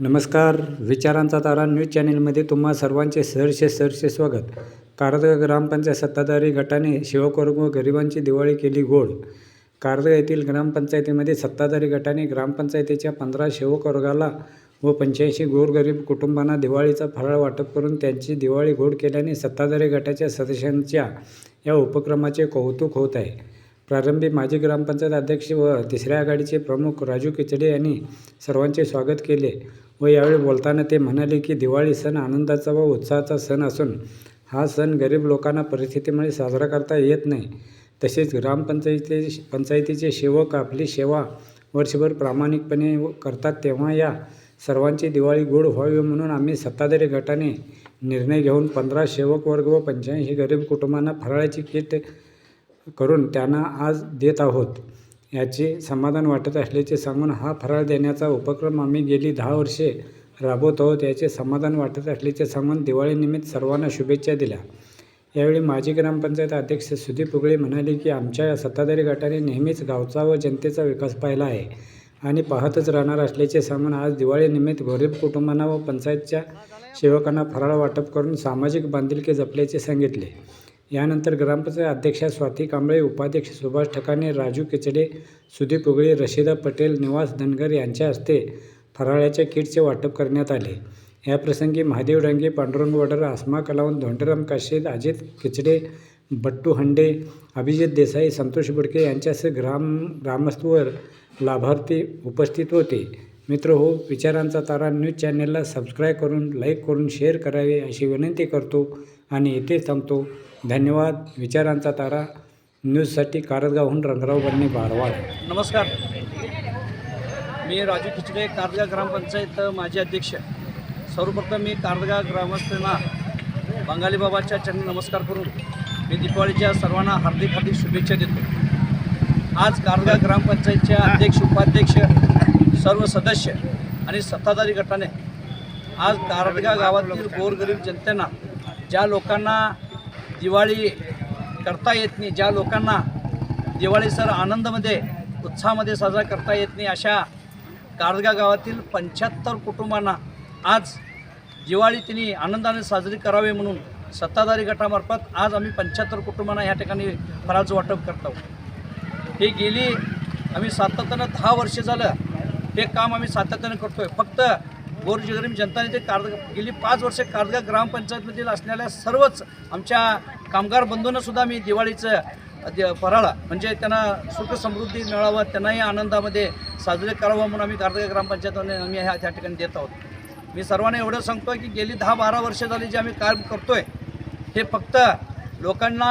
नमस्कार विचारांचा तारा न्यूज चॅनेलमध्ये तुम्हा सर्वांचे सहर्ष सहर्ष स्वागत. कारदगा ग्रामपंचायत सत्ताधारी गटाने सेवकवर्ग व गरिबांची दिवाळी केली गोड. कारदगा येथील ग्रामपंचायतीमध्ये सत्ताधारी गटाने ग्रामपंचायतीच्या पंधरा सेवकवर्गाला व पंच्याऐंशी गोरगरीब कुटुंबांना दिवाळीचा फराळ वाटप करून त्यांची दिवाळी गोड केल्याने सत्ताधारी गटाच्या सदस्यांच्या या उपक्रमाचे कौतुक होत आहे. प्रारंभी माजी ग्रामपंचायत अध्यक्ष व तिसऱ्या आघाडीचे प्रमुख राजू किचडे यांनी सर्वांचे स्वागत केले. व यावेळी बोलताना ते म्हणाले की दिवाळी सण आनंदाचा व उत्साहाचा सण असून हा सण गरीब लोकांना परिस्थितीमुळे साजरा करता येत नाही. तसेच ग्रामपंचायती पंचायतीचे सेवक आपली सेवा वर्षभर प्रामाणिकपणे व- करतात तेव्हा या सर्वांची दिवाळी गोड व्हावी म्हणून आम्ही सत्ताधारी गटाने निर्णय घेऊन पंधरा सेवक वर्ग व पंच्याऐंशी गरीब कुटुंबांना फराळाची किट करून त्यांना आज देत आहोत. याचे समाधान वाटत असल्याचे सांगून हा फराळ देण्याचा उपक्रम आम्ही गेली दहा वर्षे राबवत आहोत याचे समाधान वाटत असल्याचे सांगून दिवाळीनिमित्त सर्वांना शुभेच्छा दिल्या. यावेळी माजी ग्रामपंचायत अध्यक्ष सुदीप उगळे म्हणाले की आमच्या या सत्ताधारी गटाने नेहमीच गावचा व जनतेचा विकास पाहिला आहे आणि पाहतच राहणार असल्याचे सांगून आज दिवाळीनिमित्त गरीब कुटुंबांना व पंचायतच्या सेवकांना फराळ वाटप करून सामाजिक बांधिलकी जपल्याचे सांगितले. यानंतर ग्रामपंचायत अध्यक्षा स्वाती कांबळे उपाध्यक्ष सुभाष ठकाणे राजू किचडे सुदीप उगळे रशिदा पटेल निवास धनगर यांच्या हस्ते फराळ्याच्या किटचे वाटप करण्यात आले. याप्रसंगी महादेव डांगे पांडुरंग वडर आसमा कलावंत धोंडराम काशीद अजित किचडे बट्टू हंडे अभिजित देसाई संतोष बुडके यांच्यासह ग्राम ग्रामस्थवर लाभार्थी उपस्थित होते. मित्र हो विचारांचा तारा न्यूज चॅनलला सबस्क्राईब करून लाईक करून शेअर करावे अशी विनंती करतो आणि इथे थांबतो. धन्यवाद. विचारांचा तारा न्यूजसाठी कारदगावहून रंगराव बन्ने बारवाड. नमस्कार. मी राजू खिचडे कारदगा ग्रामपंचायत माजी अध्यक्ष. सर्वप्रथम मी कारदगा ग्रामस्थांना बंगाली बाबाच्या चरणी नमस्कार करून मी दीपावलीच्या सर्वांना हार्दिक हार्दिक शुभेच्छा देतो. आज कारदगा ग्रामपंचायतच्या अध्यक्ष उपाध्यक्ष सर्व सदस्य आणि सत्ताधारी गटाने आज कारदगा गावातील गोरगरीब जनतेना ज्या लोकांना दिवाळी करता येत नाही ज्या लोकांना दिवाळी सर आनंदामध्ये उत्साहामध्ये साजरा करता येत नाही अशा कारदगा गावातील पंच्याहत्तर कुटुंबांना आज दिवाळी तिने आनंदाने साजरी करावी म्हणून सत्ताधारी गटामार्फत आज आम्ही पंच्याहत्तर कुटुंबांना या ठिकाणी फराळचं वाटप करत आहोत. हे गेली आम्ही सातत्यानं दहा वर्ष झालं हे काम आम्ही सातत्याने करतोय. फक्त गोरगरीब जनताने ते कारदगा गेली पाच वर्ष कारदगा ग्रामपंचायतमधील असलेल्या सर्वच आमच्या कामगार बंधूंना सुद्धा मी दिवाळीचं फराळा म्हणजे त्यांना सुख समृद्धी मिळावं त्यांनाही आनंदामध्ये साजरे करावं म्हणून आम्ही कारदगा ग्रामपंचायतने आम्ही ह्या त्या ठिकाणी देत आहोत. मी सर्वांना एवढं सांगतो की गेली दहा बारा वर्ष झाली जे आम्ही काम करतोय हे फक्त लोकांना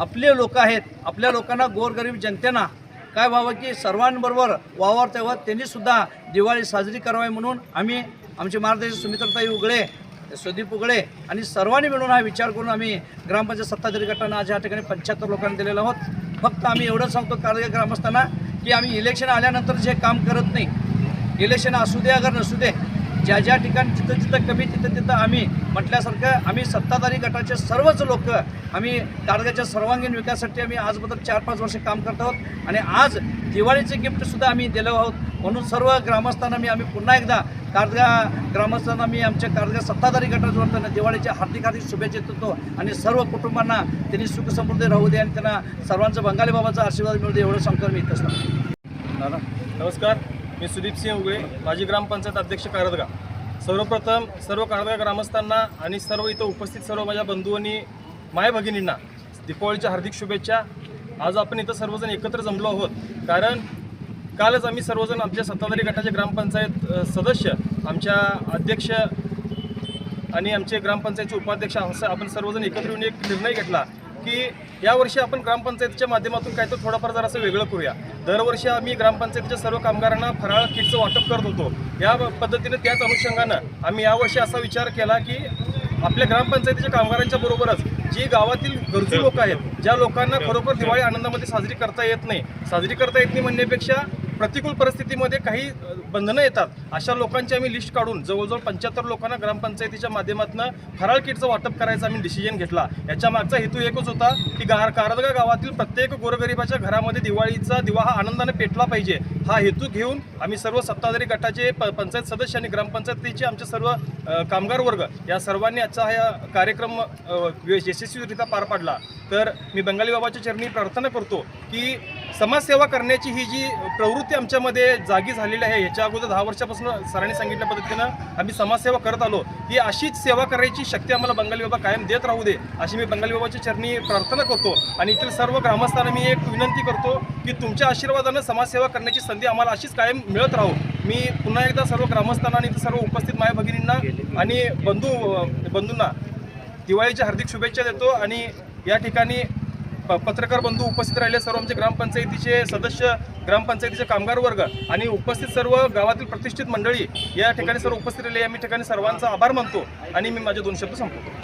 आपले लोक आहेत आपल्या लोकांना गोरगरीब जनतेना काय व्हावं की सर्वांबरोबर वावर तेव्हा त्यांनीसुद्धा दिवाळी साजरी करावी म्हणून आम्ही आमचे मार्गदर्शक सुमित्रताई उगळे सुदीप उगळे आणि सर्वांनी मिळून हा विचार करून आम्ही ग्रामपंचायत सत्ताधारी गटांना आज या ठिकाणी पंच्याहत्तर लोकांना दिलेलो आहोत. फक्त आम्ही एवढं सांगतो कार्य ग्रामस्थांना की आम्ही इलेक्शन आल्यानंतर जे काम करत नाही इलेक्शन असू दे अगर नसू दे ज्या ज्या ठिकाणी जिथं जिथं कमी तिथं तिथं आम्ही म्हटल्यासारखं आम्ही सत्ताधारी गटाचे सर्वच लोक आम्ही कारगाच्या सर्वांगीण विकासासाठी आम्ही आजबद्दल चार पाच वर्ष काम करत आहोत. आणि आज दिवाळीचे गिफ्टसुद्धा आम्ही दिलो आहोत. म्हणून सर्व ग्रामस्थांना मी आम्ही पुन्हा एकदा कारदगा ग्रामस्थांना मी आमच्या कारदगा सत्ताधारी गटाच्या वतीनं दिवाळीच्या हार्दिक हार्दिक शुभेच्छा देतो. आणि सर्व कुटुंबांना त्यांनी सुखसमृद्धी राहू दे आणि त्यांना सर्वांचं बंगाली बाबाचा आशीर्वाद मिळू दे एवढं सांगतो मी इथंच दादा नमस्कार. मी सुदीप सिंह उगळे माजी ग्रामपंचायत अध्यक्ष कारदगा सर्वप्रथम सर्व कारदगा ग्रामस्थांना आणि सर्व इथं उपस्थित सर्व माझ्या बंधूंनी माय भगिनींना दीपावलीच्या हार्दिक शुभेच्छा. आज आपण इथं सर्वजण एकत्र जमलो आहोत. कारण कालच आम्ही सर्वजण आमच्या सत्ताधारी गटाचे ग्रामपंचायत सदस्य आमच्या अध्यक्ष आणि आमचे ग्रामपंचायतचे उपाध्यक्ष आपण सर्वजण एकत्र येऊन एक निर्णय घेतला. की यावर्षी आपण ग्रामपंचायतीच्या माध्यमातून काय तर थोडंफार जरासं वेगळं करूया. दरवर्षी आम्ही ग्रामपंचायतीच्या सर्व कामगारांना फराळ किटचं वाटप करत होतो. या पद्धतीने त्याच अनुषंगानं आम्ही यावर्षी असा विचार केला की आपल्या ग्रामपंचायतीच्या कामगारांच्या बरोबरच जी गावातील गरजू लोक आहेत ज्या लोकांना खरोखर दिवाळी आनंदामध्ये साजरी करता येत नाही साजरी करता येत नाही म्हणण्यापेक्षा प्रतिकूल परिस्थितीमध्ये काही बंधनं येतात. अशा लोकांची आम्ही लिस्ट काढून जवळजवळ पंच्याहत्तर लोकांना ग्रामपंचायतीच्या माध्यमातून फराळ किटचं वाटप करायचं आम्ही डिसिजन घेतला. याच्या मागचा हेतू एकच होता की गा कारदगा गावातील प्रत्येक गोरगरिबाच्या घरामध्ये दिवाळीचा दिवा हा आनंदाने पेटला पाहिजे. हा हेतू घेऊन आम्ही सर्व सत्ताधारी गटाचे प पंचायत सदस्य आणि ग्रामपंचायतीचे आमचे सर्व कामगार वर्ग या सर्वांनी आजचा हा कार्यक्रम यशस्वीरित्या पार पाडला. तर मी बंगाली बाबाच्या चरणी प्रार्थना करतो की समाजसेवा करण्याची ही जी प्रवृत्ती आमच्यामध्ये जागी झालेली आहे याच्या अगोदर दहा वर्षापासून सरांनी सांगितल्या पद्धतीनं आम्ही समाजसेवा करत आलो. ही अशीच सेवा करायची शक्ती आम्हाला बंगाली बाबा कायम देत राहू दे अशी मी बंगाली बाबाच्या चरणी प्रार्थना करतो. आणि इथील सर्व ग्रामस्थांना मी एक विनंती करतो की तुमच्या आशीर्वादानं समाजसेवा करण्याची संधी आम्हाला अशीच कायम मिळत राहू. मी पुन्हा एकदा सर्व ग्रामस्थांना आणि सर्व उपस्थित माय भगिनींना आणि बंधू बंधूंना दिवाळीच्या हार्दिक शुभेच्छा देतो आणि या ठिकाणी पत्रकार बंधू उपस्थित राहिले सर्व आमचे ग्रामपंचायतीचे सदस्य ग्रामपंचायतीचे कामगार वर्ग आणि उपस्थित सर्व गावातील प्रतिष्ठित मंडळी या ठिकाणी सर्व उपस्थित राहिले. या मी ठिकाणी सर्वांचा आभार मानतो आणि मी माझे दोन शब्द संपवतो.